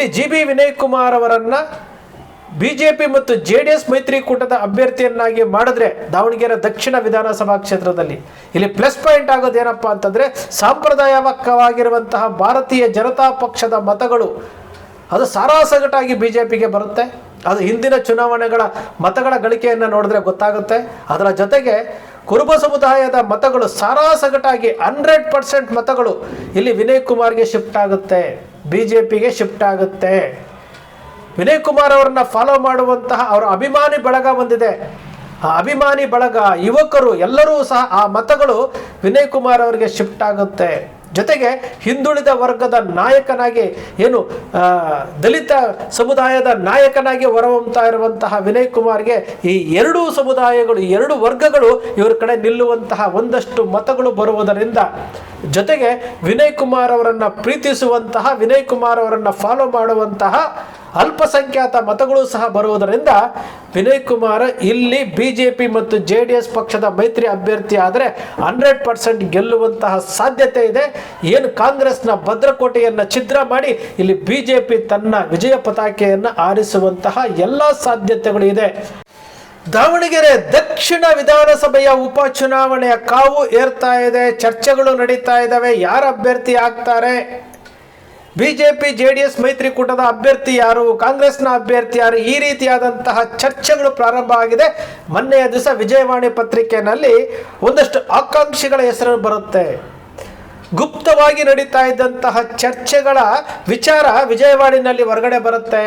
ಇಲ್ಲಿ G B Vinay Kumar ಅವರನ್ನ BJP ಮತ್ತು ಜೆ ಡಿ ಎಸ್ ಮೈತ್ರಿಕೂಟದ ಅಭ್ಯರ್ಥಿಯನ್ನಾಗಿ ಮಾಡಿದ್ರೆ ದಾವಣಗೆರೆ ದಕ್ಷಿಣ ವಿಧಾನಸಭಾ ಕ್ಷೇತ್ರದಲ್ಲಿ. ಇಲ್ಲಿ ಪ್ಲಸ್ ಪಾಯಿಂಟ್ ಆಗೋದೇನಪ್ಪ ಅಂತಂದ್ರೆ ಸಾಂಪ್ರದಾಯಿಕವಾಗಿರುವಂತಹ ಭಾರತೀಯ ಜನತಾ ಪಕ್ಷದ ಮತಗಳು ಅದು ಸಾರಾಸಗಟಾಗಿ ಬಿಜೆಪಿಗೆ ಬರುತ್ತೆ. ಅದು ಹಿಂದಿನ ಚುನಾವಣೆಗಳ ಮತಗಳ ಗಳಿಕೆಯನ್ನು ನೋಡಿದ್ರೆ ಗೊತ್ತಾಗುತ್ತೆ. ಅದರ ಜೊತೆಗೆ ಕುರುಬ ಸಮುದಾಯದ ಮತಗಳು ಸಾರಾಸಗಟಾಗಿ ಹಂಡ್ರೆಡ್ ಪರ್ಸೆಂಟ್ ಮತಗಳು ಇಲ್ಲಿ ವಿನಯ್ ಕುಮಾರ್ಗೆ ಶಿಫ್ಟ್ ಆಗುತ್ತೆ. ಬಿ ಜೆ ಪಿಗೆ ಶಿಫ್ಟ್ ಆಗುತ್ತೆ. ವಿನಯ್ ಕುಮಾರ್ ಅವರನ್ನ ಫಾಲೋ ಮಾಡುವಂತಹ ಅವರ ಅಭಿಮಾನಿ ಬಳಗ ಬಂದಿದೆ ಆ ಅಭಿಮಾನಿ ಬಳಗ ಯುವಕರು ಎಲ್ಲರೂ ಸಹ ಆ ಮತಗಳು ವಿನಯ್ ಕುಮಾರ್ ಅವರಿಗೆ ಶಿಫ್ಟ್ ಆಗುತ್ತೆ. ಜೊತೆಗೆ ಹಿಂದುಳಿದ ವರ್ಗದ ನಾಯಕನಾಗಿ ಏನು ದಲಿತ ಸಮುದಾಯದ ನಾಯಕನಾಗಿ ಹೊರಹೊಮ್ತಾ ಇರುವಂತಹ ವಿನಯ್ ಕುಮಾರ್ಗೆ ಈ ಎರಡೂ ಸಮುದಾಯಗಳು, ಎರಡು ವರ್ಗಗಳು ಇವರ ಕಡೆ ನಿಲ್ಲುವಂತಹ ಒಂದಷ್ಟು ಮತಗಳು ಬರುವುದರಿಂದ ಜೊತೆಗೆ ವಿನಯ್ ಕುಮಾರ್ ಅವರನ್ನು ಪ್ರೀತಿಸುವಂತಹ, ವಿನಯ್ ಕುಮಾರ್ ಅವರನ್ನು ಫಾಲೋ ಮಾಡುವಂತಹ ಅಲ್ಪಸಂಖ್ಯಾತ ಮತಗಳು ಸಹ ಬರುವುದರಿಂದ ವಿನಯ್ ಕುಮಾರ್ ಇಲ್ಲಿ ಬಿಜೆಪಿ ಮತ್ತು ಜೆ ಡಿ ಎಸ್ ಪಕ್ಷದ ಮೈತ್ರಿ ಅಭ್ಯರ್ಥಿ ಆದರೆ ಹಂಡ್ರೆಡ್ ಪರ್ಸೆಂಟ್ ಗೆಲ್ಲುವಂತಹ ಸಾಧ್ಯತೆ ಇದೆ. ಏನು ಕಾಂಗ್ರೆಸ್ನ ಭದ್ರಕೋಟೆಯನ್ನು ಛಿದ್ರ ಮಾಡಿ ಇಲ್ಲಿ ಬಿಜೆಪಿ ತನ್ನ ವಿಜಯ ಪತಾಕೆಯನ್ನು ಆರಿಸುವಂತಹ ಎಲ್ಲ ಸಾಧ್ಯತೆಗಳು ಇದೆ. ದಾವಣಗೆರೆ ದಕ್ಷಿಣ ವಿಧಾನಸಭೆಯ ಉಪಚುನಾವಣೆಯ ಕಾವು ಏರ್ತಾ ಇದೆ. ಚರ್ಚೆಗಳು ನಡೀತಾ ಇದ್ದಾವೆ. ಯಾರು ಅಭ್ಯರ್ಥಿ ಆಗ್ತಾರೆ? ಬಿಜೆಪಿ ಎಸ್ ಮೈತ್ರಿಕೂಟದ ಅಭ್ಯರ್ಥಿ ಯಾರು? ಕಾಂಗ್ರೆಸ್ನ ಅಭ್ಯರ್ಥಿ ಯಾರು? ಈ ರೀತಿಯಾದಂತಹ ಚರ್ಚೆಗಳು ಪ್ರಾರಂಭ ಆಗಿದೆ. ಮೊನ್ನೆಯ ದಿವಸ ವಿಜಯವಾಣಿ ಪತ್ರಿಕೆಯಲ್ಲಿ ಒಂದಷ್ಟು ಆಕಾಂಕ್ಷಿಗಳ ಹೆಸರು ಬರುತ್ತೆ. ಗುಪ್ತವಾಗಿ ನಡೀತಾ ಇದ್ದಂತಹ ಚರ್ಚೆಗಳ ವಿಚಾರ ವಿಜಯವಾಣಿನಲ್ಲಿ ಹೊರಗಡೆ ಬರುತ್ತೆ.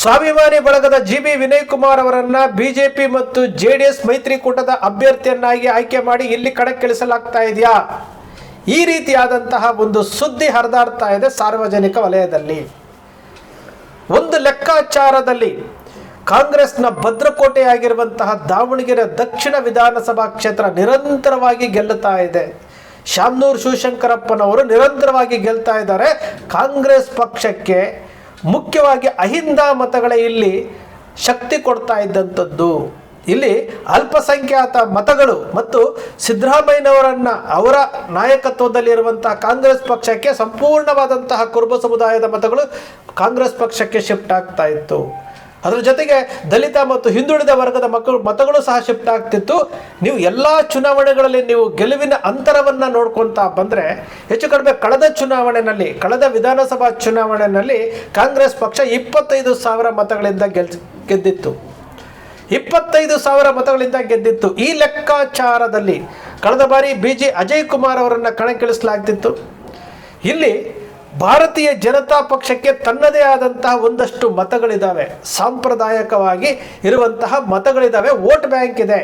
ಸ್ವಾಭಿಮಾನಿ ಬಳಗದ ಜಿ ಬಿ ವಿನಯ್ ಕುಮಾರ್ ಅವರನ್ನ ಬಿಜೆಪಿ ಮತ್ತು ಜೆ ಡಿ ಎಸ್ ಮೈತ್ರಿಕೂಟದ ಅಭ್ಯರ್ಥಿಯನ್ನಾಗಿ ಆಯ್ಕೆ ಮಾಡಿ ಇಲ್ಲಿ ಕಣಕ್ಕಿಳಿಸಲಾಗ್ತಾ ಇದೆಯಾ? ಈ ರೀತಿಯಾದಂತಹ ಒಂದು ಸುದ್ದಿ ಹರಿದಾಡ್ತಾ ಇದೆ ಸಾರ್ವಜನಿಕ ವಲಯದಲ್ಲಿ. ಒಂದು ಲೆಕ್ಕಾಚಾರದಲ್ಲಿ ಕಾಂಗ್ರೆಸ್ನ ಭದ್ರಕೋಟೆಯಾಗಿರುವಂತಹ ದಾವಣಗೆರೆ ದಕ್ಷಿಣ ವಿಧಾನಸಭಾ ಕ್ಷೇತ್ರ ನಿರಂತರವಾಗಿ ಗೆಲ್ಲುತ್ತಾ ಇದೆ. ಶಾಮನೂರು ಶಿವಶಂಕರಪ್ಪನವರು ನಿರಂತರವಾಗಿ ಗೆಲ್ತಾ ಇದ್ದಾರೆ. ಕಾಂಗ್ರೆಸ್ ಪಕ್ಷಕ್ಕೆ ಮುಖ್ಯವಾಗಿ ಅಹಿಂದ ಮತಗಳೇ ಇಲ್ಲಿ ಶಕ್ತಿ ಕೊಡ್ತಾ ಇದ್ದಂಥದ್ದು. ಇಲ್ಲಿ ಅಲ್ಪಸಂಖ್ಯಾತ ಮತಗಳು ಮತ್ತು ಸಿದ್ದರಾಮಯ್ಯನವರನ್ನ ಅವರ ನಾಯಕತ್ವದಲ್ಲಿರುವಂತಹ ಕಾಂಗ್ರೆಸ್ ಪಕ್ಷಕ್ಕೆ ಸಂಪೂರ್ಣವಾದಂತಹ ಕುರುಬ ಸಮುದಾಯದ ಮತಗಳು ಕಾಂಗ್ರೆಸ್ ಪಕ್ಷಕ್ಕೆ ಶಿಫ್ಟ್ ಆಗ್ತಾ ಇತ್ತು. ಅದರ ಜೊತೆಗೆ ದಲಿತ ಮತ್ತು ಹಿಂದುಳಿದ ವರ್ಗದ ಮಕ್ಕಳು ಮತಗಳು ಸಹ ಶಿಫ್ಟ್ ಆಗ್ತಿತ್ತು. ನೀವು ಎಲ್ಲ ಚುನಾವಣೆಗಳಲ್ಲಿ ನೀವು ಗೆಲುವಿನ ಅಂತರವನ್ನು ನೋಡ್ಕೊತಾ ಬಂದರೆ ಹೆಚ್ಚು ಕಡಿಮೆ ಕಳೆದ ಚುನಾವಣೆಯಲ್ಲಿ ಕಳೆದ ವಿಧಾನಸಭಾ ಚುನಾವಣೆಯಲ್ಲಿ ಕಾಂಗ್ರೆಸ್ ಪಕ್ಷ ಇಪ್ಪತ್ತೈದು ಸಾವಿರ ಮತಗಳಿಂದ ಗೆಲ್ ಗೆದ್ದಿತ್ತು. ಇಪ್ಪತ್ತೈದು ಸಾವಿರ ಮತಗಳಿಂದ ಗೆದ್ದಿತ್ತು. ಈ ಲೆಕ್ಕಾಚಾರದಲ್ಲಿ ಕಳೆದ ಬಾರಿ ಬಿ ಜೆ ಅಜಯ್ ಕುಮಾರ್ ಅವರನ್ನು ಕಣಕ್ಕಿಳಿಸಲಾಗ್ತಿತ್ತು. ಇಲ್ಲಿ ಭಾರತೀಯ ಜನತಾ ಪಕ್ಷಕ್ಕೆ ತನ್ನದೇ ಆದಂತಹ ಒಂದಷ್ಟು ಮತಗಳಿದ್ದಾವೆ ಸಾಂಪ್ರದಾಯಿಕವಾಗಿ ಇರುವಂತಹ ಮತಗಳಿದ್ದಾವೆ ವೋಟ್ ಬ್ಯಾಂಕ್ ಇದೆ.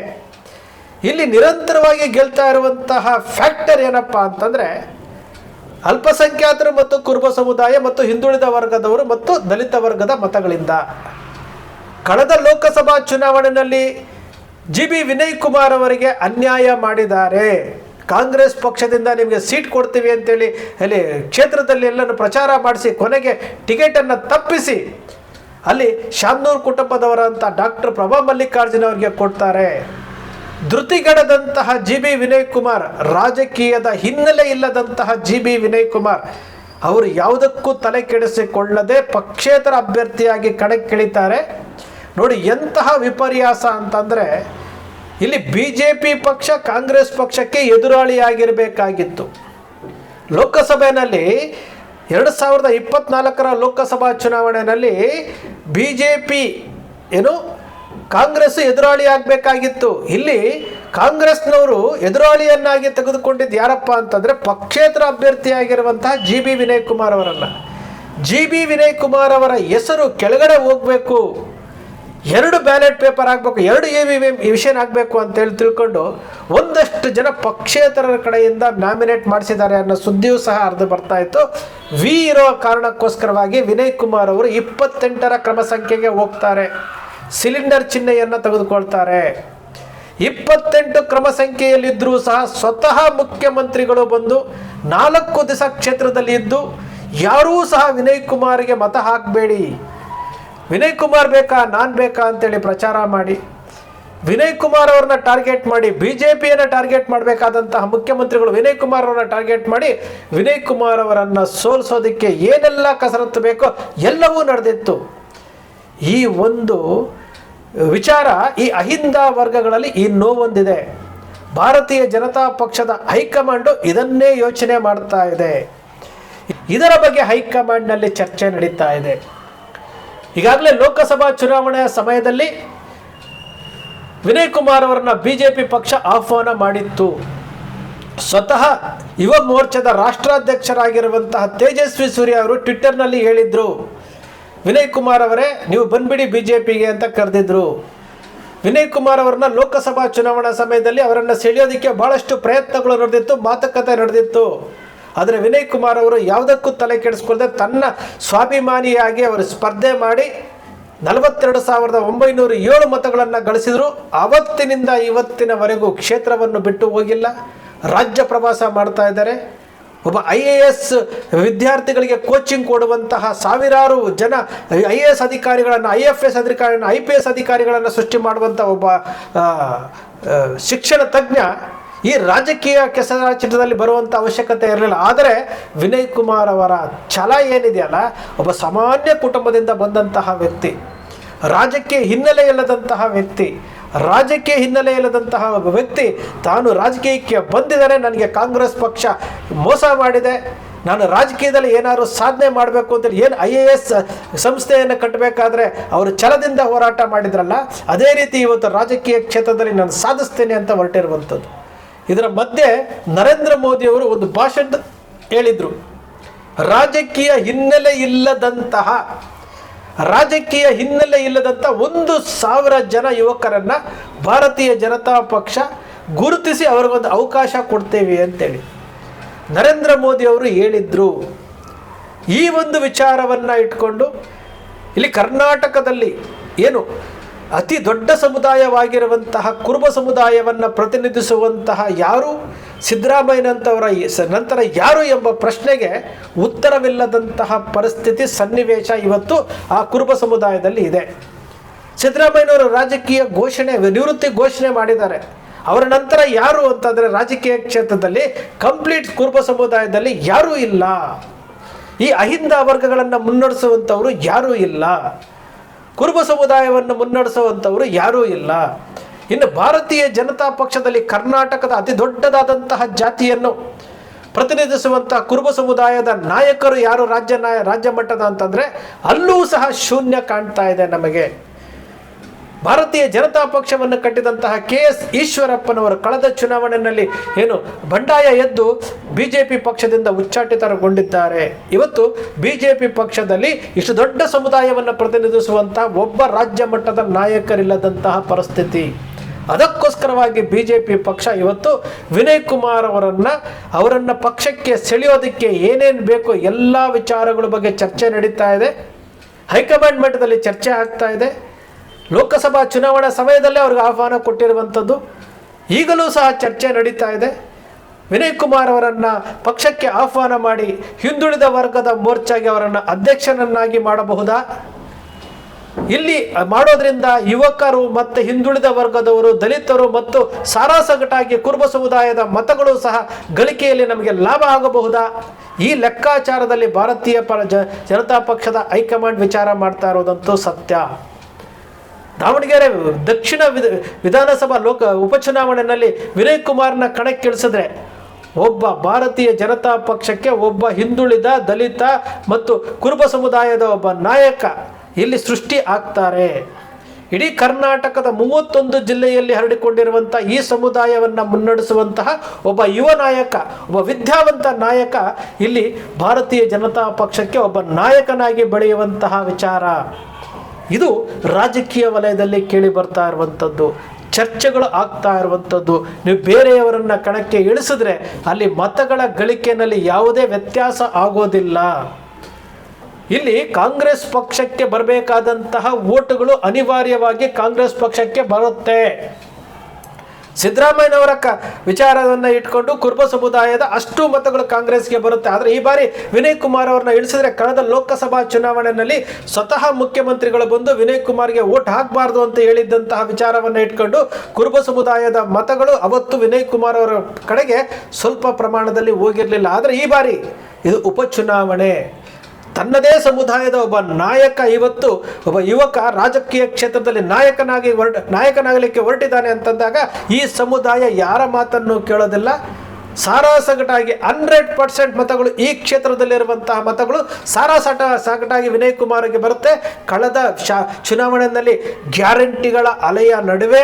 ಇಲ್ಲಿ ನಿರಂತರವಾಗಿ ಗೆಲ್ತಾ ಇರುವಂತಹ ಫ್ಯಾಕ್ಟರ್ ಏನಪ್ಪ ಅಂತಂದರೆ ಅಲ್ಪಸಂಖ್ಯಾತರು ಮತ್ತು ಕುರುಬ ಸಮುದಾಯ ಮತ್ತು ಹಿಂದುಳಿದ ವರ್ಗದವರು ಮತ್ತು ದಲಿತ ವರ್ಗದ ಮತಗಳಿಂದ. ಕಳೆದ ಲೋಕಸಭಾ ಚುನಾವಣೆಯಲ್ಲಿ ಜಿ ಬಿ ವಿನಯ್ ಕುಮಾರ್ ಅವರಿಗೆ ಅನ್ಯಾಯ ಮಾಡಿದ್ದಾರೆ. ಕಾಂಗ್ರೆಸ್ ಪಕ್ಷದಿಂದ ನಿಮಗೆ ಸೀಟ್ ಕೊಡ್ತೀವಿ ಅಂತೇಳಿ ಅಲ್ಲಿ ಕ್ಷೇತ್ರದಲ್ಲಿ ಎಲ್ಲನೂ ಪ್ರಚಾರ ಮಾಡಿಸಿ ಕೊನೆಗೆ ಟಿಕೆಟನ್ನು ತಪ್ಪಿಸಿ ಅಲ್ಲಿ ಶಾಮ್ನೂರ್ ಕುಟುಂಬದವರಂಥ ಡಾಕ್ಟರ್ ಪ್ರಭಾ ಮಲ್ಲಿಕಾರ್ಜುನ ಅವರಿಗೆ ಕೊಡ್ತಾರೆ. ಧೃತಿಗಡದಂತಹ ಜಿ ಬಿ ವಿನಯ್ ಕುಮಾರ್ ರಾಜಕೀಯದ ಹಿನ್ನೆಲೆ ಇಲ್ಲದಂತಹ ಜಿ ಬಿ ವಿನಯ್ ಕುಮಾರ್ ಅವರು ಯಾವುದಕ್ಕೂ ತಲೆ ಕೆಡಿಸಿಕೊಳ್ಳದೆ ಪಕ್ಷೇತರ ಅಭ್ಯರ್ಥಿಯಾಗಿ ಕಣಕ್ಕಿಳಿತಾರೆ. ನೋಡಿ ಎಂತಹ ವಿಪರ್ಯಾಸ ಅಂತಂದರೆ ಇಲ್ಲಿ ಬಿ ಜೆ ಪಿ ಪಕ್ಷ, ಕಾಂಗ್ರೆಸ್ ಪಕ್ಷಕ್ಕೆ ಎದುರಾಳಿಯಾಗಿರಬೇಕಾಗಿತ್ತು. ಲೋಕಸಭೆಯಲ್ಲಿ ಎರಡು ಸಾವಿರದ ಇಪ್ಪತ್ನಾಲ್ಕರ ಲೋಕಸಭಾ ಚುನಾವಣೆಯಲ್ಲಿ ಬಿ ಜೆ ಪಿ ಏನು ಕಾಂಗ್ರೆಸ್ ಎದುರಾಳಿ ಆಗಬೇಕಾಗಿತ್ತು ಇಲ್ಲಿ ಕಾಂಗ್ರೆಸ್ನವರು ಎದುರಾಳಿಯನ್ನಾಗಿ ತೆಗೆದುಕೊಂಡಿದ್ದು ಯಾರಪ್ಪ ಅಂತಂದರೆ ಪಕ್ಷೇತರ ಅಭ್ಯರ್ಥಿಯಾಗಿರುವಂತಹ ಜಿ ಬಿ ವಿನಯ್ ಕುಮಾರ್ ಅವರನ್ನು. ಜಿ ಬಿ ವಿನಯ್ ಕುಮಾರ್ ಅವರ ಹೆಸರು ಕೆಳಗಡೆ ಹೋಗಬೇಕು. ಎರಡು ಬ್ಯಾಲೆಟ್ ಪೇಪರ್ ಆಗಬೇಕು, ಎರಡು ಎ ವಿ ವಿಷನ್ ಆಗಬೇಕು ಅಂತೇಳಿ ತಿಳ್ಕೊಂಡು ಒಂದಷ್ಟು ಜನ ಪಕ್ಷೇತರರ ಕಡೆಯಿಂದ ನಾಮಿನೇಟ್ ಮಾಡಿಸಿದ್ದಾರೆ ಅನ್ನೋ ಸುದ್ದಿಯೂ ಸಹ ಅರ್ಧ ಬರ್ತಾ ಇತ್ತು. ವಿ ಇರೋ ಕಾರಣಕ್ಕೋಸ್ಕರವಾಗಿ ವಿನಯ್ ಕುಮಾರ್ ಅವರು ಇಪ್ಪತ್ತೆಂಟರ ಕ್ರಮ ಸಂಖ್ಯೆಗೆ ಹೋಗ್ತಾರೆ. ಸಿಲಿಂಡರ್ ಚಿಹ್ನೆಯನ್ನು ತೆಗೆದುಕೊಳ್ತಾರೆ. ಇಪ್ಪತ್ತೆಂಟು ಕ್ರಮ ಸಂಖ್ಯೆಯಲ್ಲಿದ್ದರೂ ಸಹ ಸ್ವತಃ ಮುಖ್ಯಮಂತ್ರಿಗಳು ಬಂದು ನಾಲ್ಕು ದಿವಸ ಕ್ಷೇತ್ರದಲ್ಲಿ ಇದ್ದು, ಯಾರೂ ಸಹ ವಿನಯ್ ಕುಮಾರ್ಗೆ ಮತ ಹಾಕಬೇಡಿ. ವಿನಯ್ ಕುಮಾರ್ ಬೇಕಾ, ನಾನು ಬೇಕಾ ಅಂತೇಳಿ ಪ್ರಚಾರ ಮಾಡಿ. ವಿನಯ್ ಕುಮಾರ್ ಅವ್ರನ್ನ ಟಾರ್ಗೆಟ್ ಮಾಡಿ, ಬಿಜೆಪಿಯನ್ನ ಟಾರ್ಗೆಟ್ ಮಾಡಬೇಕಾದಂತಹ ಮುಖ್ಯಮಂತ್ರಿಗಳು ವಿನಯ್ ಕುಮಾರ್ ಅವರನ್ನ ಟಾರ್ಗೆಟ್ ಮಾಡಿ, ವಿನಯ್ ಕುಮಾರ್ ಅವರನ್ನು ಸೋಲಿಸೋದಕ್ಕೆ ಏನೆಲ್ಲ ಕಸರತ್ತು ಬೇಕೋ ಎಲ್ಲವೂ ನಡೆದಿತ್ತು. ಈ ಒಂದು ವಿಚಾರ ಈ ಅಹಿಂದ ವರ್ಗಗಳಲ್ಲಿ ಈ ನೋವೊಂದಿದೆ. ಭಾರತೀಯ ಜನತಾ ಪಕ್ಷದ ಹೈಕಮಾಂಡು ಇದನ್ನೇ ಯೋಚನೆ ಮಾಡ್ತಾ ಇದೆ. ಇದರ ಬಗ್ಗೆ ಹೈಕಮಾಂಡ್ನಲ್ಲಿ ಚರ್ಚೆ ನಡೀತಾ ಇದೆ. ಈಗಾಗಲೇ ಲೋಕಸಭಾ ಚುನಾವಣೆಯ ಸಮಯದಲ್ಲಿ ವಿನಯ್ ಕುಮಾರ್ ಅವರನ್ನ ಬಿಜೆಪಿ ಪಕ್ಷ ಆಹ್ವಾನ ಮಾಡಿತ್ತು. ಸ್ವತಃ ಯುವ ಮೋರ್ಚಾದ ರಾಷ್ಟ್ರಾಧ್ಯಕ್ಷರಾಗಿರುವಂತಹ ತೇಜಸ್ವಿ ಸೂರ್ಯ ಅವರು ಟ್ವಿಟ್ಟರ್ನಲ್ಲಿ ಹೇಳಿದ್ರು, ವಿನಯ್ ಕುಮಾರ್ ಅವರೇ, ನೀವು ಬಂದ್ಬಿಡಿ ಬಿಜೆಪಿಗೆ ಅಂತ ಕರೆದಿದ್ರು. ವಿನಯ್ ಕುಮಾರ್ ಅವರನ್ನ ಲೋಕಸಭಾ ಚುನಾವಣಾ ಸಮಯದಲ್ಲಿ ಅವರನ್ನು ಸೆಳೆಯೋದಕ್ಕೆ ಬಹಳಷ್ಟು ಪ್ರಯತ್ನಗಳು ನಡೆದಿತ್ತು, ಮಾತುಕತೆ ನಡೆದಿತ್ತು. ಆದರೆ ವಿನಯ್ ಕುಮಾರ್ ಅವರು ಯಾವುದಕ್ಕೂ ತಲೆ ಕೆಡಿಸ್ಕೊಳ್ದೆ ತನ್ನ ಸ್ವಾಭಿಮಾನಿಯಾಗಿ ಅವರು ಸ್ಪರ್ಧೆ ಮಾಡಿ ನಲವತ್ತೆರಡು ಸಾವಿರದ ಒಂಬೈನೂರ ಏಳು ಮತಗಳನ್ನು ಗಳಿಸಿದ್ರು. ಆವತ್ತಿನಿಂದ ಇವತ್ತಿನವರೆಗೂ ಕ್ಷೇತ್ರವನ್ನು ಬಿಟ್ಟು ಹೋಗಿಲ್ಲ. ರಾಜ್ಯ ಪ್ರವಾಸ ಮಾಡ್ತಾ ಇದ್ದಾರೆ. ಒಬ್ಬ ಐ ಎ ಎಸ್ ವಿದ್ಯಾರ್ಥಿಗಳಿಗೆ ಕೋಚಿಂಗ್ ಕೊಡುವಂತಹ ಸಾವಿರಾರು ಜನ ಐ ಎ ಎಸ್ ಅಧಿಕಾರಿಗಳನ್ನು, ಐ ಎಫ್ ಎಸ್ ಅಧಿಕಾರಿಗಳನ್ನು, ಐ ಪಿ ಎಸ್ ಅಧಿಕಾರಿಗಳನ್ನು ಸೃಷ್ಟಿ ಮಾಡುವಂಥ ಒಬ್ಬ ಶಿಕ್ಷಣ ತಜ್ಞ ಈ ರಾಜಕೀಯ ಕೆಸರಾಚಿಟದಲ್ಲಿ ಬರುವಂಥ ಅವಶ್ಯಕತೆ ಇರಲಿಲ್ಲ. ಆದರೆ ವಿನಯ್ ಕುಮಾರ್ ಅವರ ಛಲ ಏನಿದೆಯಲ್ಲ ಒಬ್ಬ ಸಾಮಾನ್ಯ ಕುಟುಂಬದಿಂದ ಬಂದಂತಹ ವ್ಯಕ್ತಿ, ರಾಜಕೀಯ ಹಿನ್ನೆಲೆ ಇಲ್ಲದಂತಹ ವ್ಯಕ್ತಿ, ರಾಜಕೀಯ ಹಿನ್ನೆಲೆ ಇಲ್ಲದಂತಹ ಒಬ್ಬ ವ್ಯಕ್ತಿ, ತಾನು ರಾಜಕೀಯಕ್ಕೆ ಬಂದಿದ್ದರೆ, ನನಗೆ ಕಾಂಗ್ರೆಸ್ ಪಕ್ಷ ಮೋಸ ಮಾಡಿದೆ, ನಾನು ರಾಜಕೀಯದಲ್ಲಿ ಏನಾದರೂ ಸಾಧನೆ ಮಾಡಬೇಕು ಅಂತೇಳಿ ಏನು ಐ ಎ ಎಸ್ ಸಂಸ್ಥೆಯನ್ನು ಕಟ್ಟಬೇಕಾದ್ರೆ ಅವರು ಛಲದಿಂದ ಹೋರಾಟ ಮಾಡಿದ್ರಲ್ಲ, ಅದೇ ರೀತಿ ಇವತ್ತು ರಾಜಕೀಯ ಕ್ಷೇತ್ರದಲ್ಲಿ ನಾನು ಸಾಧಿಸ್ತೇನೆ ಅಂತ ಹೊರಟಿರುವಂಥದ್ದು. ಇದರ ಮಧ್ಯೆ ನರೇಂದ್ರ ಮೋದಿಯವರು ಒಂದು ಭಾಷಣ ಹೇಳಿದರು. ರಾಜಕೀಯ ಹಿನ್ನೆಲೆ ಇಲ್ಲದಂತಹ, ರಾಜಕೀಯ ಹಿನ್ನೆಲೆ ಇಲ್ಲದಂಥ ಒಂದು ಸಾವಿರ ಜನ ಯುವಕರನ್ನ ಭಾರತೀಯ ಜನತಾ ಪಕ್ಷ ಗುರುತಿಸಿ ಅವ್ರಿಗೊಂದು ಅವಕಾಶ ಕೊಡ್ತೇವೆ ಅಂತೇಳಿ ನರೇಂದ್ರ ಮೋದಿ ಅವರು ಹೇಳಿದ್ರು. ಈ ಒಂದು ವಿಚಾರವನ್ನು ಇಟ್ಕೊಂಡು ಇಲ್ಲಿ ಕರ್ನಾಟಕದಲ್ಲಿ ಏನು ಅತಿ ದೊಡ್ಡ ಸಮುದಾಯವಾಗಿರುವಂತಹ ಕುರುಬ ಸಮುದಾಯವನ್ನು ಪ್ರತಿನಿಧಿಸುವಂತಹ ಯಾರು? ಸಿದ್ದರಾಮಯ್ಯನಂತವರ ನಂತರ ಯಾರು ಎಂಬ ಪ್ರಶ್ನೆಗೆ ಉತ್ತರವಿಲ್ಲದಂತಹ ಪರಿಸ್ಥಿತಿ ಸನ್ನಿವೇಶ ಇವತ್ತು ಆ ಕುರುಬ ಸಮುದಾಯದಲ್ಲಿ ಇದೆ. ಸಿದ್ದರಾಮಯ್ಯನವರು ರಾಜಕೀಯ ಘೋಷಣೆ, ನಿವೃತ್ತಿ ಘೋಷಣೆ ಮಾಡಿದ್ದಾರೆ. ಅವರ ನಂತರ ಯಾರು ಅಂತಂದರೆ ರಾಜಕೀಯ ಕ್ಷೇತ್ರದಲ್ಲಿ ಕಂಪ್ಲೀಟ್ ಕುರುಬ ಸಮುದಾಯದಲ್ಲಿ ಯಾರೂ ಇಲ್ಲ. ಈ ಅಹಿಂದ ವರ್ಗಗಳನ್ನು ಮುನ್ನಡೆಸುವಂಥವರು ಯಾರೂ ಇಲ್ಲ. ಕುರುಬ ಸಮುದಾಯವನ್ನು ಮುನ್ನಡೆಸುವಂಥವರು ಯಾರೂ ಇಲ್ಲ. ಇನ್ನು ಭಾರತೀಯ ಜನತಾ ಪಕ್ಷದಲ್ಲಿ ಕರ್ನಾಟಕದ ಅತಿ ದೊಡ್ಡದಾದಂತಹ ಜಾತಿಯನ್ನು ಪ್ರತಿನಿಧಿಸುವಂತಹ ಕುರುಬ ಸಮುದಾಯದ ನಾಯಕರು ಯಾರು? ರಾಜ್ಯ ನಾಯ, ರಾಜ್ಯ ಮಟ್ಟದ ಅಂತಂದರೆ ಅಲ್ಲೂ ಸಹ ಶೂನ್ಯ ಕಾಣ್ತಾ ಇದೆ ನಮಗೆ. ಭಾರತೀಯ ಜನತಾ ಪಕ್ಷವನ್ನು ಕಟ್ಟಿದಂತಹ ಕೆ ಎಸ್ ಈಶ್ವರಪ್ಪನವರು ಕಳೆದ ಚುನಾವಣೆಯಲ್ಲಿ ಏನು ಬಂಡಾಯ ಎದ್ದು ಬಿಜೆಪಿ ಪಕ್ಷದಿಂದ ಉಚ್ಚಾಟಿತರಗೊಂಡಿದ್ದಾರೆ. ಇವತ್ತು ಬಿಜೆಪಿ ಪಕ್ಷದಲ್ಲಿ ಇಷ್ಟು ದೊಡ್ಡ ಸಮುದಾಯವನ್ನು ಪ್ರತಿನಿಧಿಸುವಂತಹ ಒಬ್ಬ ರಾಜ್ಯ ಮಟ್ಟದ ನಾಯಕರಿಲ್ಲದಂತಹ ಪರಿಸ್ಥಿತಿ. ಅದಕ್ಕೋಸ್ಕರವಾಗಿ ಬಿ ಜೆ ಪಿ ಪಕ್ಷ ಇವತ್ತು ವಿನಯ್ ಕುಮಾರ್ ಅವರನ್ನು ಅವರನ್ನು ಪಕ್ಷಕ್ಕೆ ಸೆಳೆಯೋದಕ್ಕೆ ಏನೇನು ಬೇಕೋ ಎಲ್ಲ ವಿಚಾರಗಳ ಬಗ್ಗೆ ಚರ್ಚೆ ನಡೀತಾ ಇದೆ. ಹೈಕಮಾಂಡ್ ಮಟ್ಟದಲ್ಲಿ ಚರ್ಚೆ ಆಗ್ತಾ ಇದೆ. ಲೋಕಸಭಾ ಚುನಾವಣಾ ಸಮಯದಲ್ಲೇ ಅವ್ರಿಗೆ ಆಹ್ವಾನ ಕೊಟ್ಟಿರುವಂಥದ್ದು. ಈಗಲೂ ಸಹ ಚರ್ಚೆ ನಡೀತಾ ಇದೆ. ವಿನಯ್ ಕುಮಾರ್ ಅವರನ್ನು ಪಕ್ಷಕ್ಕೆ ಆಹ್ವಾನ ಮಾಡಿ ಹಿಂದುಳಿದ ವರ್ಗದ ಮೋರ್ಚಾಗೆ ಅವರನ್ನು ಅಧ್ಯಕ್ಷನನ್ನಾಗಿ ಮಾಡಬಹುದಾ? ಇಲ್ಲಿ ಮಾಡೋದ್ರಿಂದ ಯುವಕರು ಮತ್ತು ಹಿಂದುಳಿದ ವರ್ಗದವರು, ದಲಿತರು ಮತ್ತು ಸಾರಾಸಗಟಾಗಿ ಕುರುಬ ಸಮುದಾಯದ ಮತಗಳು ಸಹ ಗಳಿಕೆಯಲ್ಲಿ ನಮಗೆ ಲಾಭ ಆಗಬಹುದಾ? ಈ ಲೆಕ್ಕಾಚಾರದಲ್ಲಿ ಭಾರತೀಯ ಪರ ಜನತಾ ಪಕ್ಷದ ಹೈಕಮಾಂಡ್ ವಿಚಾರ ಮಾಡ್ತಾ ಇರೋದಂತೂ ಸತ್ಯ. ದಾವಣಗೆರೆ ದಕ್ಷಿಣ ವಿಧ, ವಿಧಾನಸಭಾ ಲೋಕ ಉಪಚುನಾವಣೆಯಲ್ಲಿ ವಿನಯ್ ಕುಮಾರ್ನ ಕಣಕ್ಕಿಳಿಸಿದ್ರೆ ಒಬ್ಬ ಭಾರತೀಯ ಜನತಾ ಪಕ್ಷಕ್ಕೆ ಒಬ್ಬ ಹಿಂದುಳಿದ ದಲಿತ ಮತ್ತು ಕುರುಬ ಸಮುದಾಯದ ಒಬ್ಬ ನಾಯಕ ಇಲ್ಲಿ ಸೃಷ್ಟಿ ಆಗ್ತಾರೆ. ಇಡೀ ಕರ್ನಾಟಕದ ಮೂವತ್ತೊಂದು ಜಿಲ್ಲೆಯಲ್ಲಿ ಹರಡಿಕೊಂಡಿರುವಂಥ ಈ ಸಮುದಾಯವನ್ನು ಮುನ್ನಡೆಸುವಂತಹ ಒಬ್ಬ ಯುವ ನಾಯಕ, ಒಬ್ಬ ವಿದ್ಯಾವಂತ ನಾಯಕ ಇಲ್ಲಿ ಭಾರತೀಯ ಜನತಾ ಪಕ್ಷಕ್ಕೆ ಒಬ್ಬ ನಾಯಕನಾಗಿ ಬೆಳೆಯುವಂತಹ ವಿಚಾರ. ಇದು ರಾಜಕೀಯ ವಲಯದಲ್ಲಿ ಕೇಳಿ ಬರ್ತಾ ಇರುವಂಥದ್ದು, ಚರ್ಚೆಗಳು ಆಗ್ತಾ ಇರುವಂಥದ್ದು. ನೀವು ಬೇರೆಯವರನ್ನ ಕಣಕ್ಕೆ ಇಳಿಸಿದ್ರೆ ಅಲ್ಲಿ ಮತಗಳ ಗಳಿಕೆಯಲ್ಲಿ ಯಾವುದೇ ವ್ಯತ್ಯಾಸ ಆಗೋದಿಲ್ಲ. ಇಲ್ಲಿ ಕಾಂಗ್ರೆಸ್ ಪಕ್ಷಕ್ಕೆ ಬರಬೇಕಾದಂತಹ ಓಟುಗಳು ಅನಿವಾರ್ಯವಾಗಿ ಕಾಂಗ್ರೆಸ್ ಪಕ್ಷಕ್ಕೆ ಬರುತ್ತೆ. ಸಿದ್ದರಾಮಯ್ಯನವರ ಕ ವಿಚಾರವನ್ನು ಇಟ್ಕೊಂಡು ಕುರುಬ ಸಮುದಾಯದ ಅಷ್ಟು ಮತಗಳು ಕಾಂಗ್ರೆಸ್ಗೆ ಬರುತ್ತೆ. ಆದರೆ ಈ ಬಾರಿ ವಿನಯ್ ಕುಮಾರ್ ಅವ್ರನ್ನ ಇಳಿಸಿದ್ರೆ ಕಳೆದ ಲೋಕಸಭಾ ಚುನಾವಣೆಯಲ್ಲಿ ಸ್ವತಃ ಮುಖ್ಯಮಂತ್ರಿಗಳು ಬಂದು ವಿನಯ್ ಕುಮಾರ್ಗೆ ಓಟ್ ಹಾಕಬಾರ್ದು ಅಂತ ಹೇಳಿದ್ದಂತಹ ವಿಚಾರವನ್ನು ಇಟ್ಕೊಂಡು ಕುರುಬ ಸಮುದಾಯದ ಮತಗಳು ಅವತ್ತು ವಿನಯ್ ಕುಮಾರ್ ಅವರ ಕಡೆಗೆ ಸ್ವಲ್ಪ ಪ್ರಮಾಣದಲ್ಲಿ ಹೋಗಿರಲಿಲ್ಲ. ಆದರೆ ಈ ಬಾರಿ ಇದು ಉಪಚುನಾವಣೆ. ತನ್ನದೇ ಸಮುದಾಯದ ಒಬ್ಬ ನಾಯಕ ಇವತ್ತು ಒಬ್ಬ ಯುವಕ ರಾಜಕೀಯ ಕ್ಷೇತ್ರದಲ್ಲಿ ನಾಯಕನಾಗಿ ಹೊರಟ, ನಾಯಕನಾಗಲಿಕ್ಕೆ ಹೊರಟಿದ್ದಾನೆ ಅಂತಂದಾಗ ಈ ಸಮುದಾಯ ಯಾರ ಮಾತನ್ನು ಕೇಳೋದಿಲ್ಲ. ಸಾರಾಸಗಟಾಗಿ ಹಂಡ್ರೆಡ್ ಪರ್ಸೆಂಟ್ ಮತಗಳು ಈ ಕ್ಷೇತ್ರದಲ್ಲಿರುವಂತಹ ಮತಗಳು ಸಾರಾಸಟ ಸಗಟಾಗಿ ವಿನಯ್ ಕುಮಾರ್ಗೆ ಬರುತ್ತೆ. ಕಳೆದ ಚುನಾವಣೆಯಲ್ಲಿ ಗ್ಯಾರಂಟಿಗಳ ಅಲೆಯ ನಡುವೆ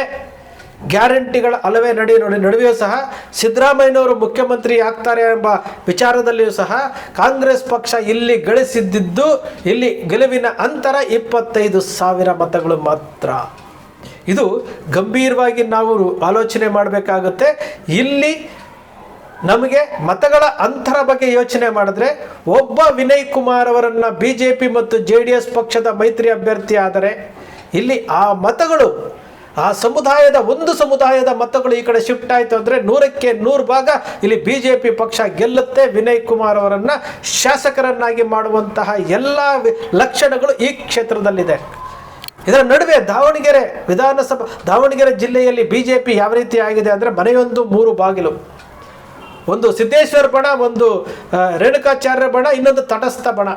ಗ್ಯಾರಂಟಿಗಳ ಅಲವೇ ನಡೆ ನೋಡಿ ನಡುವೆಯೂ ಸಹ ಸಿದ್ದರಾಮಯ್ಯನವರು ಮುಖ್ಯಮಂತ್ರಿ ಆಗ್ತಾರೆ ಎಂಬ ವಿಚಾರದಲ್ಲಿಯೂ ಸಹ ಕಾಂಗ್ರೆಸ್ ಪಕ್ಷ ಇಲ್ಲಿ ಗಳಿಸಿದ್ದು ಇಲ್ಲಿ ಗೆಲುವಿನ ಅಂತರ ಇಪ್ಪತ್ತೈದು ಸಾವಿರ ಮತಗಳು ಮಾತ್ರ. ಇದು ಗಂಭೀರವಾಗಿ ನಾವು ಆಲೋಚನೆ ಮಾಡಬೇಕಾಗುತ್ತೆ. ಇಲ್ಲಿ ನಮಗೆ ಮತಗಳ ಅಂತರ ಬಗ್ಗೆ ಯೋಚನೆ ಮಾಡಿದ್ರೆ ಒಬ್ಬ ವಿನಯ್ ಕುಮಾರ್ ಅವರನ್ನು ಬಿ ಜೆ ಪಿ ಮತ್ತು ಜೆ ಡಿ ಎಸ್ ಪಕ್ಷದ ಮೈತ್ರಿ ಅಭ್ಯರ್ಥಿ ಆದರೆ ಇಲ್ಲಿ ಆ ಮತಗಳು ಆ ಸಮುದಾಯದ ಒಂದು ಸಮುದಾಯದ ಮತಗಳು ಈ ಕಡೆ ಶಿಫ್ಟ್ ಆಯಿತು ಅಂದರೆ ನೂರಕ್ಕೆ ನೂರು ಭಾಗ ಇಲ್ಲಿ ಬಿ ಜೆ ಪಿ ಪಕ್ಷ ಗೆಲ್ಲುತ್ತೆ. ವಿನಯ್ ಕುಮಾರ್ ಅವರನ್ನು ಶಾಸಕರನ್ನಾಗಿ ಮಾಡುವಂತಹ ಎಲ್ಲ ಲಕ್ಷಣಗಳು ಈ ಕ್ಷೇತ್ರದಲ್ಲಿದೆ. ಇದರ ನಡುವೆ ದಾವಣಗೆರೆ ವಿಧಾನಸಭಾ, ದಾವಣಗೆರೆ ಜಿಲ್ಲೆಯಲ್ಲಿ ಬಿ ಜೆ ಪಿ ಯಾವ ರೀತಿ ಆಗಿದೆ ಅಂದರೆ ಮನೆಯೊಂದು, ಮೂರು ಬಾಗಿಲು. ಒಂದು ಸಿದ್ದೇಶ್ವರ ಬಣ, ಒಂದು ರೇಣುಕಾಚಾರ್ಯ ಬಣ, ಇನ್ನೊಂದು ತಟಸ್ಥ ಬಣ.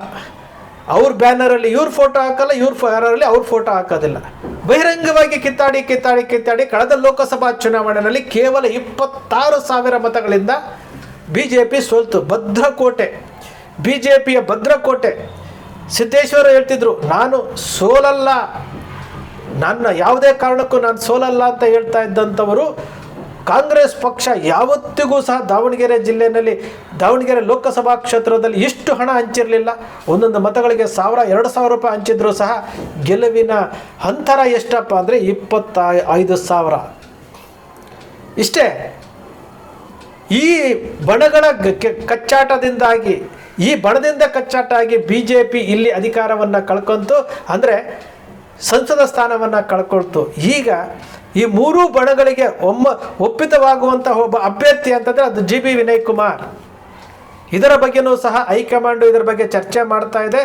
ಅವ್ರ ಬ್ಯಾನರಲ್ಲಿ ಇವ್ರ ಫೋಟೋ ಹಾಕಲ್ಲ, ಇವ್ರ ಬ್ಯಾನರಲ್ಲಿ ಅವ್ರ ಫೋಟೋ ಹಾಕೋದಿಲ್ಲ. ಬಹಿರಂಗವಾಗಿ ಕಿತ್ತಾಡಿ ಕಿತ್ತಾಡಿ ಕಿತ್ತಾಡಿ ಕಳೆದ ಲೋಕಸಭಾ ಚುನಾವಣೆಯಲ್ಲಿ ಕೇವಲ ಇಪ್ಪತ್ತಾರು ಸಾವಿರ ಮತಗಳಿಂದ ಬಿ ಜೆ ಪಿ ಸೋಲ್ತು. ಭದ್ರಕೋಟೆ. ಬಿ ಜೆ ಪಿಯ ಭದ್ರಕೋಟೆ. ಸಿದ್ದೇಶ್ವರ ಹೇಳ್ತಿದ್ರು, ನಾನು ಸೋಲಲ್ಲ. ನನ್ನ ಯಾವುದೇ ಕಾರಣಕ್ಕೂ ನಾನು ಸೋಲಲ್ಲ ಅಂತ ಹೇಳ್ತಾ ಇದ್ದಂಥವರು ಕಾಂಗ್ರೆಸ್ ಪಕ್ಷ ಯಾವತ್ತಿಗೂ ಸಹ ದಾವಣಗೆರೆ ಜಿಲ್ಲೆಯಲ್ಲಿ, ದಾವಣಗೆರೆ ಲೋಕಸಭಾ ಕ್ಷೇತ್ರದಲ್ಲಿ ಇಷ್ಟು ಹಣ ಹಂಚಿರಲಿಲ್ಲ. ಒಂದೊಂದು ಮತಗಳಿಗೆ ಸಾವಿರ, ಎರಡು ಸಾವಿರ ರೂಪಾಯಿ ಹಂಚಿದ್ರು ಸಹ ಗೆಲುವಿನ ಅಂತರ ಎಷ್ಟಪ್ಪ ಅಂದರೆ ಇಪ್ಪತ್ತ ಐದು ಸಾವಿರ. ಇಷ್ಟೇ, ಈ ಬಣಗಳ ಕಚ್ಚಾಟದಿಂದಾಗಿ, ಈ ಬಣದಿಂದ ಕಚ್ಚಾಟ ಆಗಿ ಬಿ ಜೆ ಪಿ ಇಲ್ಲಿ ಅಧಿಕಾರವನ್ನು ಕಳ್ಕೊಂತು ಅಂದರೆ ಸಂಸದ ಸ್ಥಾನವನ್ನು ಕಳ್ಕೊಳ್ತು. ಈಗ ಈ ಮೂರೂ ಬಣಗಳಿಗೆ ಒಮ್ಮ ಒಪ್ಪಿತವಾಗುವಂತಹ ಒಬ್ಬ ಅಭ್ಯರ್ಥಿ ಅಂತಂದರೆ ಅದು ಜಿ ಬಿ ವಿನಯ್ ಕುಮಾರ್. ಇದರ ಬಗ್ಗೆನೂ ಸಹ ಹೈಕಮಾಂಡು ಇದರ ಬಗ್ಗೆ ಚರ್ಚೆ ಮಾಡ್ತಾ ಇದೆ.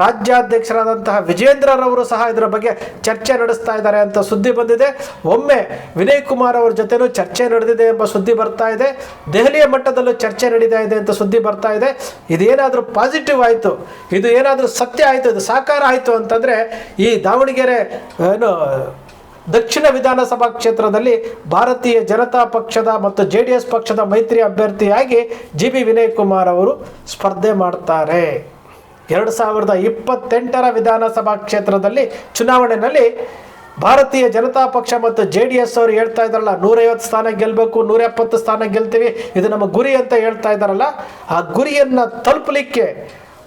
ರಾಜ್ಯಾಧ್ಯಕ್ಷರಾದಂತಹ ವಿಜೇಂದ್ರರವರು ಸಹ ಇದರ ಬಗ್ಗೆ ಚರ್ಚೆ ನಡೆಸ್ತಾ ಇದ್ದಾರೆ ಅಂತ ಸುದ್ದಿ ಬಂದಿದೆ. ಒಮ್ಮೆ ವಿನಯ್ ಕುಮಾರ್ ಅವರ ಜೊತೆನೂ ಚರ್ಚೆ ನಡೆದಿದೆ ಎಂಬ ಸುದ್ದಿ ಬರ್ತಾ ಇದೆ. ದೆಹಲಿಯ ಮಟ್ಟದಲ್ಲೂ ಚರ್ಚೆ ನಡೀತಾ ಇದೆ ಅಂತ ಸುದ್ದಿ ಬರ್ತಾ ಇದೆ. ಇದೇನಾದರೂ ಪಾಸಿಟಿವ್ ಆಯಿತು? ಇದು ಏನಾದರೂ ಸತ್ಯ ಆಯಿತು? ಇದು ಸಾಕಾರ ಆಯಿತು ಅಂತಂದರೆ ಈ ದಾವಣಗೆರೆ, ಏನು ದಕ್ಷಿಣ ವಿಧಾನಸಭಾ ಕ್ಷೇತ್ರದಲ್ಲಿ ಭಾರತೀಯ ಜನತಾ ಪಕ್ಷದ ಮತ್ತು ಜೆ ಡಿ ಎಸ್ ಪಕ್ಷದ ಮೈತ್ರಿ ಅಭ್ಯರ್ಥಿಯಾಗಿ ಜಿ ಬಿ ವಿನಯ್ ಕುಮಾರ್ ಅವರು ಸ್ಪರ್ಧೆ ಮಾಡ್ತಾರೆ. ಎರಡು ಸಾವಿರದ ಇಪ್ಪತ್ತೆಂಟರ ವಿಧಾನಸಭಾ ಕ್ಷೇತ್ರದಲ್ಲಿ ಚುನಾವಣೆಯಲ್ಲಿ ಭಾರತೀಯ ಜನತಾ ಪಕ್ಷ ಮತ್ತು ಜೆ ಡಿ ಎಸ್ ಅವರು ಹೇಳ್ತಾ ಇದ್ದಾರಲ್ಲ, ನೂರೈವತ್ತು ಸ್ಥಾನ ಗೆಲ್ಲಬೇಕು ನೂರ ಎಪ್ಪತ್ತು ಸ್ಥಾನ ಗೆಲ್ತೀವಿ, ಇದು ನಮ್ಮ ಗುರಿ ಅಂತ ಹೇಳ್ತಾ ಇದ್ದಾರಲ್ಲ, ಆ ಗುರಿಯನ್ನು ತಲುಪಲಿಕ್ಕೆ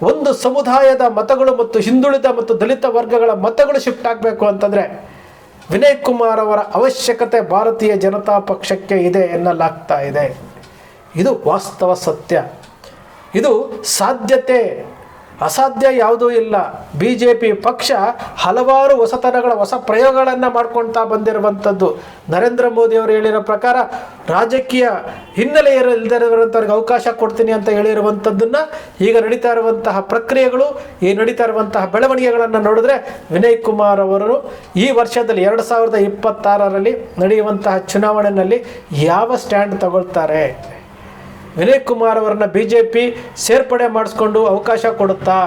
ಒಂದು ಸಮುದಾಯದ ಮತಗಳು ಮತ್ತು ಹಿಂದುಳಿದ ಮತ್ತು ದಲಿತ ವರ್ಗಗಳ ಮತಗಳು ಶಿಫ್ಟ್ ಆಗಬೇಕು ಅಂತಂದರೆ ವಿನಯ್ ಕುಮಾರ್ ಅವರ ಅವಶ್ಯಕತೆ ಭಾರತೀಯ ಜನತಾ ಪಕ್ಷಕ್ಕೆ ಇದೆ ಎನ್ನಲಾಗ್ತಾ ಇದೆ. ಇದು ವಾಸ್ತವ ಸತ್ಯ. ಇದು ಸಾಧ್ಯತೆ ಅಸಾಧ್ಯ ಯಾವುದೂ ಇಲ್ಲ. ಬಿ ಜೆ ಪಿ ಪಕ್ಷ ಹಲವಾರು ಹೊಸತನಗಳ, ಹೊಸ ಪ್ರಯೋಗಗಳನ್ನು ಮಾಡ್ಕೊಳ್ತಾ ಬಂದಿರುವಂಥದ್ದು. ನರೇಂದ್ರ ಮೋದಿ ಅವರು ಹೇಳಿರೋ ಪ್ರಕಾರ ರಾಜಕೀಯ ಹಿನ್ನೆಲೆ ಇರ- ಅವಕಾಶ ಕೊಡ್ತೀನಿ ಅಂತ ಹೇಳಿರುವಂಥದ್ದನ್ನು ಈಗ ನಡೀತಾ ಇರುವಂತಹ ಪ್ರಕ್ರಿಯೆಗಳು, ಈ ನಡೀತಾ ಇರುವಂತಹ ಬೆಳವಣಿಗೆಗಳನ್ನು ನೋಡಿದ್ರೆ ವಿನಯ್ ಕುಮಾರ್ ಅವರು ಈ ವರ್ಷದಲ್ಲಿ ಎರಡು ಸಾವಿರದ ಇಪ್ಪತ್ತಾರರಲ್ಲಿ ನಡೆಯುವಂತಹ ಚುನಾವಣೆಯಲ್ಲಿ ಯಾವ ಸ್ಟ್ಯಾಂಡ್ ತಗೊಳ್ತಾರೆ? ವಿನಯ್ ಕುಮಾರ್ ಅವರನ್ನ ಬಿ ಜೆ ಪಿ ಸೇರ್ಪಡೆ ಮಾಡಿಸ್ಕೊಂಡು ಅವಕಾಶ ಕೊಡುತ್ತಾ?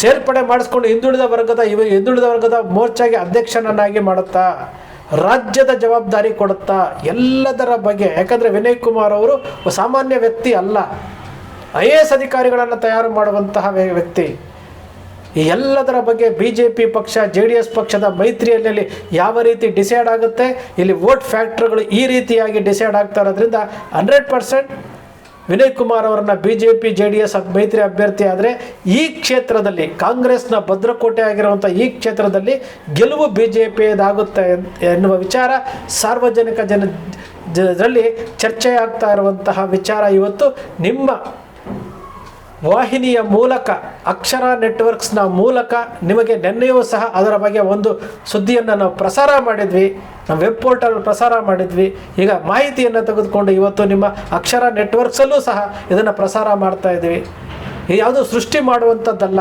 ಸೇರ್ಪಡೆ ಮಾಡಿಸ್ಕೊಂಡು ಹಿಂದುಳಿದ ವರ್ಗದ ಇವ, ಹಿಂದುಳಿದ ವರ್ಗದ ಮೋರ್ಚಾಗೆ ಅಧ್ಯಕ್ಷನನ್ನಾಗಿ ಮಾಡುತ್ತಾ? ರಾಜ್ಯದ ಜವಾಬ್ದಾರಿ ಕೊಡುತ್ತಾ? ಎಲ್ಲದರ ಬಗ್ಗೆ, ಯಾಕಂದರೆ ವಿನಯ್ ಕುಮಾರ್ ಅವರು ಸಾಮಾನ್ಯ ವ್ಯಕ್ತಿ ಅಲ್ಲ. ಐ ಎ ಎಸ್ ಅಧಿಕಾರಿಗಳನ್ನು ತಯಾರು ಮಾಡುವಂತಹ ವ್ಯಕ್ತಿ. ಈ ಎಲ್ಲದರ ಬಗ್ಗೆ ಬಿ ಜೆ ಪಿ ಪಕ್ಷ ಜೆ ಡಿ ಎಸ್ ಪಕ್ಷದ ಮೈತ್ರಿಯಲ್ಲಿ ಯಾವ ರೀತಿ ಡಿಸೈಡ್ ಆಗುತ್ತೆ? ಇಲ್ಲಿ ವೋಟ್ ಫ್ಯಾಕ್ಟ್ರಿಗಳು ಈ ರೀತಿಯಾಗಿ ಡಿಸೈಡ್ ಆಗ್ತಾ ಇರೋದ್ರಿಂದ ಹಂಡ್ರೆಡ್ ಪರ್ಸೆಂಟ್ ವಿನಯ್ ಕುಮಾರ್ ಅವರನ್ನ B J P J D S ಮೈತ್ರಿ ಅಭ್ಯರ್ಥಿ ಆದರೆ ಈ ಕ್ಷೇತ್ರದಲ್ಲಿ ಕಾಂಗ್ರೆಸ್ನ ಭದ್ರಕೋಟೆ ಆಗಿರುವಂಥ ಈ ಕ್ಷೇತ್ರದಲ್ಲಿ ಗೆಲುವು ಬಿ ಜೆ ಎನ್ನುವ ವಿಚಾರ ಸಾರ್ವಜನಿಕ ಜನ ಜನರಲ್ಲಿ ಚರ್ಚೆ ಆಗ್ತಾ ಇರುವಂತಹ ವಿಚಾರ ಇವತ್ತು ನಿಮ್ಮ ವಾಹಿನಿಯ ಮೂಲಕ, ಅಕ್ಷರ ನೆಟ್ವರ್ಕ್ಸ್ನ ಮೂಲಕ ನಿಮಗೆ ನೆನ್ನೆಯೂ ಸಹ ಅದರ ಬಗ್ಗೆ ಒಂದು ಸುದ್ದಿಯನ್ನು ನಾವು ಪ್ರಸಾರ ಮಾಡಿದ್ವಿ. ನಮ್ಮ ವೆಬ್ ಪೋರ್ಟಲ್ ಪ್ರಸಾರ ಮಾಡಿದ್ವಿ. ಈಗ ಮಾಹಿತಿಯನ್ನು ತೆಗೆದುಕೊಂಡು ಇವತ್ತು ನಿಮ್ಮ ಅಕ್ಷರ ನೆಟ್ವರ್ಕ್ಸಲ್ಲೂ ಸಹ ಇದನ್ನು ಪ್ರಸಾರ ಮಾಡ್ತಾ ಇದ್ದೀವಿ. ಇದು ಯಾವುದು ಸೃಷ್ಟಿ ಮಾಡುವಂಥದ್ದಲ್ಲ,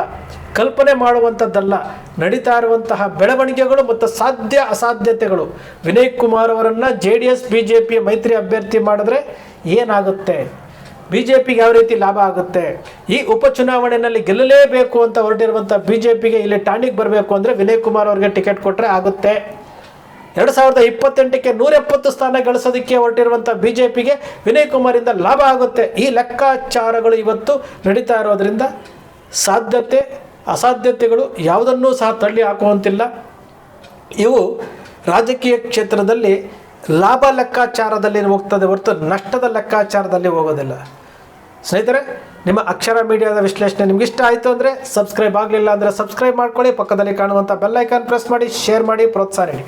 ಕಲ್ಪನೆ ಮಾಡುವಂಥದ್ದಲ್ಲ, ನಡೀತಾ ಇರುವಂತಹ ಬೆಳವಣಿಗೆಗಳು ಮತ್ತು ಸಾಧ್ಯ ಅಸಾಧ್ಯತೆಗಳು. ವಿನಯ್ ಕುಮಾರ್ ಅವರನ್ನು J D S B J P ಮೈತ್ರಿ ಅಭ್ಯರ್ಥಿ ಮಾಡಿದ್ರೆ ಏನಾಗುತ್ತೆ? ಬಿ ಜೆ ಪಿಗೆ ಯಾವ ರೀತಿ ಲಾಭ ಆಗುತ್ತೆ? ಈ ಉಪಚುನಾವಣೆಯಲ್ಲಿ ಗೆಲ್ಲಲೇಬೇಕು ಅಂತ ಹೊರಟಿರುವಂಥ ಬಿ ಜೆ ಪಿಗೆ ಇಲ್ಲಿ ಟಾಣಿಗೆ ಬರಬೇಕು ಅಂದರೆ ವಿನಯ್ ಕುಮಾರ್ ಅವರಿಗೆ ಟಿಕೆಟ್ ಕೊಟ್ಟರೆ ಆಗುತ್ತೆ. ಎರಡು ಸಾವಿರದ ಇಪ್ಪತ್ತೆಂಟಕ್ಕೆ ನೂರೆಪ್ಪತ್ತು ಸ್ಥಾನ ಗಳಿಸೋದಕ್ಕೆ ಹೊರಟಿರುವಂಥ ಬಿ ಜೆ ಪಿಗೆ ವಿನಯ್ ಕುಮಾರಿಂದ ಲಾಭ ಆಗುತ್ತೆ. ಈ ಲೆಕ್ಕಾಚಾರಗಳು ಇವತ್ತು ನಡೀತಾ ಇರೋದ್ರಿಂದ ಸಾಧ್ಯತೆ, ಅಸಾಧ್ಯತೆಗಳು ಯಾವುದನ್ನೂ ಸಹ ತಳ್ಳಿ ಹಾಕುವಂತಿಲ್ಲ. ಇವು ರಾಜಕೀಯ ಕ್ಷೇತ್ರದಲ್ಲಿ ಲಾಭ ಲೆಕ್ಕಾಚಾರದಲ್ಲಿ ಹೋಗ್ತದೆ ಹೊರತು ನಷ್ಟದ ಲೆಕ್ಕಾಚಾರದಲ್ಲಿ ಹೋಗೋದಿಲ್ಲ. ಸ್ನೇಹಿತರೆ, ನಿಮ್ಮ ಅಕ್ಷರ ಮೀಡಿಯಾದ ವಿಶ್ಲೇಷಣೆ ನಿಮ್ಗೆ ಇಷ್ಟ ಆಯಿತು ಅಂದರೆ ಸಬ್ಸ್ಕ್ರೈಬ್ ಆಗಲಿಲ್ಲ ಅಂದರೆ ಸಬ್ಸ್ಕ್ರೈಬ್ ಮಾಡ್ಕೊಳ್ಳಿ. ಪಕ್ಕದಲ್ಲಿ ಕಾಣುವಂಥ ಬೆಲ್ ಐಕಾನ್ ಪ್ರೆಸ್ ಮಾಡಿ ಶೇರ್ ಮಾಡಿ, ಪ್ರೋತ್ಸಾಹ ನೀಡಿ.